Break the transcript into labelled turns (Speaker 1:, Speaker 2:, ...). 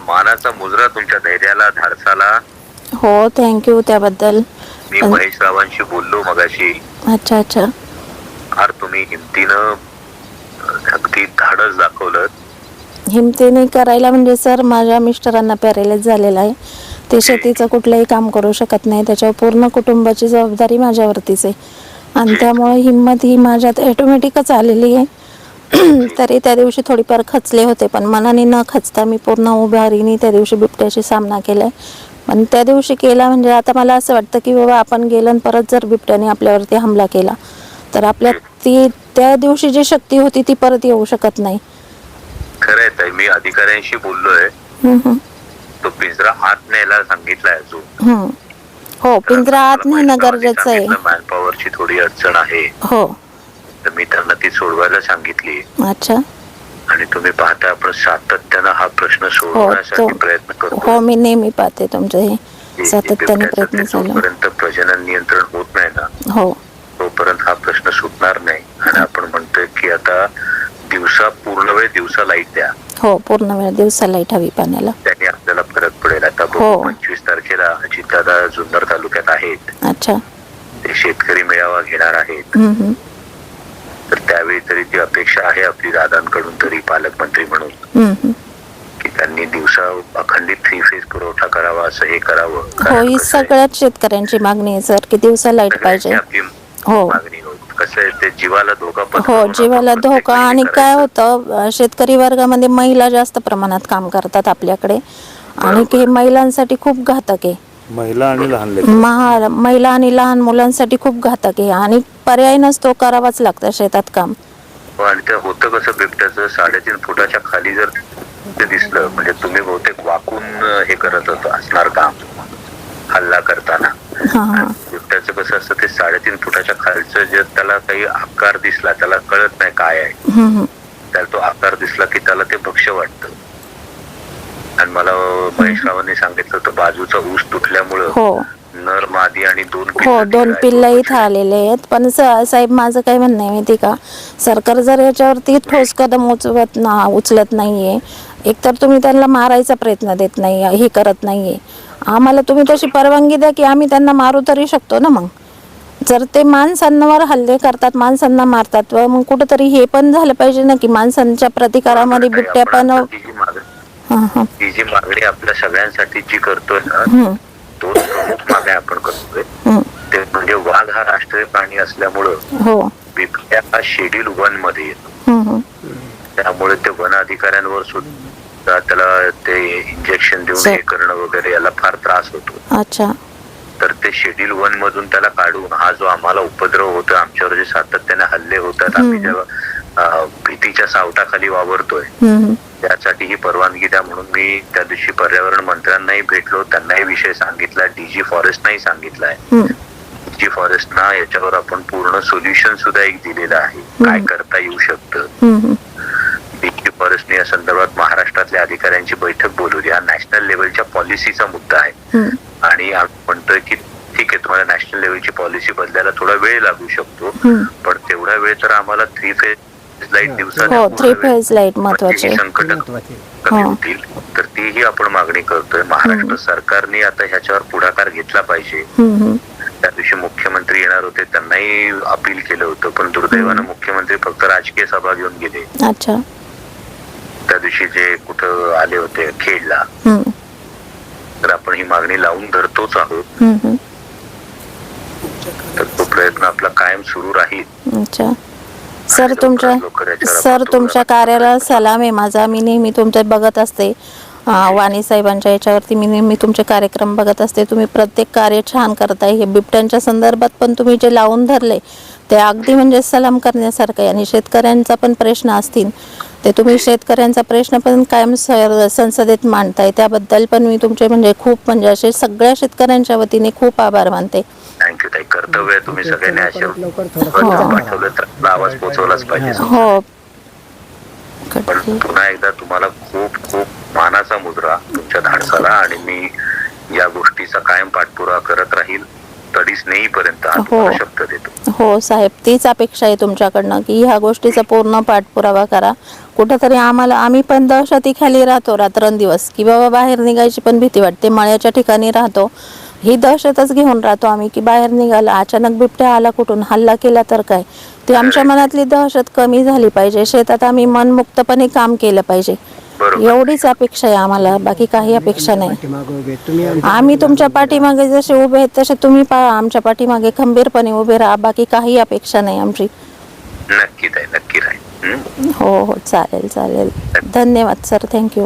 Speaker 1: मानाचा मुजरा तुमच्या धैर्याला धाडसाला.
Speaker 2: हो थँक्यू त्याबद्दल.
Speaker 1: मी महेश रावांशी बोललो मगाशी.
Speaker 2: अच्छा अच्छा.
Speaker 1: फार तुम्ही हिमतीनं अगदी धाडस दाखवलं.
Speaker 2: हिमतीने करायला म्हणजे सर माझ्या मिस्टरांना पॅरेलाइज झालेला आहे. ते शेतीचं कुठलंही काम करू शकत नाही. त्याच्यावर पूर्ण कुटुंबाची जबाबदारी माझ्यावरतीच आहे. आणि त्यामुळे हिंमत ही माझ्यात ऑटोमॅटिकच आलेली आहे. तरी त्या दिवशी थोडीफार खचले होते पण मनाने न खचता मी पूर्ण उभारीने त्या दिवशी बिबट्याशी सामना केलाय. पण त्या दिवशी केला म्हणजे आता मला असं वाटतं की बाबा आपण गेलं आणि परत जर बिबट्याने आपल्यावरती हमला केला तर आपल्या ती त्या दिवशी जी शक्ती होती ती परत येऊ शकत नाही.
Speaker 1: खरंय ताई मी अधिकाऱ्यांशी बोललोय.
Speaker 2: हम्म.
Speaker 1: तो पिंजरा आत न्यायला सांगितलाय अजून.
Speaker 2: हम्म. हो पिंजरा आत नेणं गरजेचं आहे.
Speaker 1: मॅन पॉवरची थोडी अडचण आहे.
Speaker 2: हो.
Speaker 1: तर मी त्यांना ती सोडवायला सांगितली.
Speaker 2: अच्छा.
Speaker 1: आणि तुम्ही पाहता आपण सातत्यानं हा प्रश्न
Speaker 2: हो
Speaker 1: सोडवण्यासाठी
Speaker 2: तो
Speaker 1: प्रयत्न करतो.
Speaker 2: हो मी नेहमी पाहते तुमचे हे सातत्याने प्रयत्न
Speaker 1: जोपर्यंत प्रजनन नियंत्रण होत नाही ना
Speaker 2: हो.
Speaker 1: तोपर्यंत हा प्रश्न सुटणार नाही. आणि आपण म्हणतोय की आता दिवसा पूर्ण वेळ दिवसा लाइट द्या.
Speaker 2: हो पूर्ण वेळ दिवसा लाइट हवी पाण्याला.
Speaker 1: त्याने आपल्याला फरक पडेल. आता
Speaker 2: हो.
Speaker 1: पंचवीस तारखेला अजितदादा जुन्नर तालुक्यात आहेत.
Speaker 2: अच्छा.
Speaker 1: ते शेतकरी मेळावा घेणार आहेत. तर त्यावेळी तरी ती अपेक्षा आहे आपली दादांकडून तरी पालकमंत्री म्हणून. की त्यांनी दिवसा अखंडित थ्री फेज पुरवठा करावा असं हे करावं
Speaker 2: हो ही सगळ्याच शेतकऱ्यांची मागणी आहे सर की दिवसा
Speaker 1: लाइट
Speaker 2: पाहिजे
Speaker 1: आपली
Speaker 2: हो.
Speaker 1: मागणी कसं आहे ते जीवाला धोका
Speaker 2: हो जीवाला धोका आणि काय. होतं शेतकरी वर्गामध्ये महिला जास्त प्रमाणात काम करतात आपल्याकडे आणि हे महिलांसाठी खूप घातक आहे
Speaker 3: महिला आणि लहान लेकरं.
Speaker 2: महा महिला आणि लहान मुलांसाठी खूप घातक आहे. आणि पर्याय नसतो करावाच लागतं शेतात काम.
Speaker 1: हो, आणि ते होतं कसं बिबट्याचं साडेतीन फुटाच्या खाली जर ते दिसलं म्हणजे तुम्ही बहुतेक वाकून अं, हे करत होत असणार काम. हल्ला करताना.
Speaker 2: हा हा.
Speaker 1: बिबट्याचं कसं असतं ते साडेतीन फुटाच्या खालचं जे त्याला काही आकार दिसला त्याला कळत नाही काय आहे.
Speaker 2: हम्म, हम्म.
Speaker 1: त्याला तो आकार दिसला की त्याला ते भक्ष्य वाटतं. मला महेश रावांनी सांगितलं होतं बाजूचा ऊस तुटल्यामुळं
Speaker 2: हो.
Speaker 1: नर मादी आणि दोन
Speaker 2: हो
Speaker 1: पिल्लं
Speaker 2: दोन पिल्ल
Speaker 1: आहेत.
Speaker 2: इथं आलेले आहेत. पण स- साहेब माझं काय म्हणणं आहे माहिती का? सरकार जर याच्यावरती ठोस कदम उचलत ना उचलत नाहीये एकतर तुम्ही त्यांना मारायचा प्रयत्न देत नाही हे करत नाहीये. आम्हाला तुम्ही तशी परवानगी द्या की आम्ही त्यांना मारू तरी शकतो ना मग. जर ते माणसांवर हल्ले करतात माणसांना मारतात व मग कुठंतरी हे पण झालं पाहिजे ना की माणसांच्या प्रतिकारामध्ये
Speaker 1: काही
Speaker 2: बिबट्या
Speaker 1: आपण
Speaker 2: पण
Speaker 1: आता मागणी ती जी मागणी आपल्या सगळ्यांसाठी जी करतोय ना दोन प्रमुख मागण्या आपण करतोय. ते म्हणजे वाघ हा राष्ट्रीय प्राणी असल्यामुळं
Speaker 2: हो
Speaker 1: बिबट्या हा शेड्यूल वनमध्ये येतो. त्यामुळे ते वन अधिकाऱ्यांवर सुद्धा त्याला ते इंजेक्शन देऊन. हे करणं वगैरे याला फार त्रास होतो
Speaker 2: अच्छा
Speaker 1: तर ते शेड्यूल वन मधून त्याला काढून हा जो आम्हाला उपद्रव होतो आमच्यावर जे सातत्याने हल्ले होतात आम्ही. जेव्हा भीतीच्या सावटाखाली वावरतोय. त्यासाठी ही परवानगी द्या म्हणून मी त्या दिवशी पर्यावरण मंत्र्यांनाही भेटलो त्यांनाही विषय सांगितला डीजी फॉरेस्टनाही सांगितलाय. डीजी फॉरेस्टना याच्यावर आपण पूर्ण सोल्युशन सुद्धा एक दिलेलं आहे काय करता येऊ शकतं. डीजी फॉरेस्टने या संदर्भात महाराष्ट्रातल्या अधिकाऱ्यांची बैठक बोलवली हा नॅशनल लेवलच्या पॉलिसीचा मुद्दा आहे. आणि आम्ही म्हणतोय की ठीक आहे तुम्हाला नॅशनल लेवलची पॉलिसी बदलायला थोडा वेळ लागू शकतो. पण तेवढा वेळ तर आम्हाला थ्री फेज लाइट दिवसा
Speaker 2: हो थ्री फेज लाइट महत्वाची आहे.
Speaker 1: संकट कमी
Speaker 2: हो.
Speaker 1: होतील. तर तीही आपण मागणी करतोय. महाराष्ट्र सरकारने आता ह्याच्यावर पुढाकार घेतला पाहिजे.
Speaker 2: हम्म, हम्म.
Speaker 1: त्या दिवशी मुख्यमंत्री येणार होते त्यांनाही अपील केलं होतं. पण दुर्दैवानं मुख्यमंत्री फक्त राजकीय सभा घेऊन गेले.
Speaker 2: अच्छा.
Speaker 1: त्या दिवशी जे कुठं आले होते खेडला.
Speaker 2: हम्म,
Speaker 1: तर आपण ही मागणी लावून धरतोच आहोत.
Speaker 2: हम्म, हम्म.
Speaker 1: तर तो प्रयत्न आपला कायम सुरू राहील.
Speaker 2: अच्छा. सर तुमच्या सर तुमच्या कार्याला सलाम आहे माझा. मी नेहमी तुमच्या बघत असते. अं, वाणी साहेबांच्या याच्यावरती मी नेहमी तुमचे कार्यक्रम बघत असते. तुम्ही प्रत्येक कार्य छान करताय. हे बिबट्यांच्या संदर्भात पण तुम्ही जे लावून धरले ते अगदी म्हणजे सलाम करण्यासारखं आहे. आणि शेतकऱ्यांचा पण प्रश्न असतील ते तुम्ही शेतकऱ्यांचा प्रश्न पण कायम सर- संसदेत मांडताय. त्याबद्दल पण मी तुमचे म्हणजे खूप म्हणजे असे सगळ्या शेतकऱ्यांच्या वतीने खूप आभार मानते.
Speaker 1: थँक्यू ताई कर्तव्य आहे तुम्ही सगळ्यांनी असे
Speaker 4: लवकर थोडं
Speaker 1: पत्र पाठवलं तर आपला आवाज पोहोचवलाच पाहिजे.
Speaker 2: हो.
Speaker 1: पण पुन्हा एकदा तुम्हाला खूप खूप मानाचा मुद्रा तुमच्या धाडसाला आणि मी या गोष्टीचा कायम पाठपुरावा करत राहील नेईपर्यंत हा
Speaker 2: हो.
Speaker 1: तुम्हाला शब्द देतो.
Speaker 2: हो साहेब तीच अपेक्षा आहे तुमच्याकडनं की ह्या गोष्टीचा पूर्ण पाठपुरावा करा. कुठंतरी आम्हाला आम्ही पण दहशतीखाली राहतो रात्रंदिवस की बाबा बाहेर निघायची पण भीती वाटते मळ्याच्या ठिकाणी राहतो. ही दहशतच घेऊन राहतो आम्ही की बाहेर निघाला अचानक बिबट्या आला कुठून हल्ला केला तर काय? ती आमच्या मनातली दहशत कमी झाली पाहिजे. शेतात आम्ही मनमुक्तपणे काम केलं पाहिजे. एवढीच अपेक्षा आहे आम्हाला बाकी काही अपेक्षा नाही. आम्ही तुमच्या पाठीमागे जसे उभे आहेत तसे तुम्ही पा आमच्या पाठीमागे खंबीरपणे उभे राहा बाकी काही अपेक्षा नाही आमची.
Speaker 1: नक्की नक्की हं?
Speaker 2: हो चालेल चालेल. धन्यवाद सर. थँक्यू.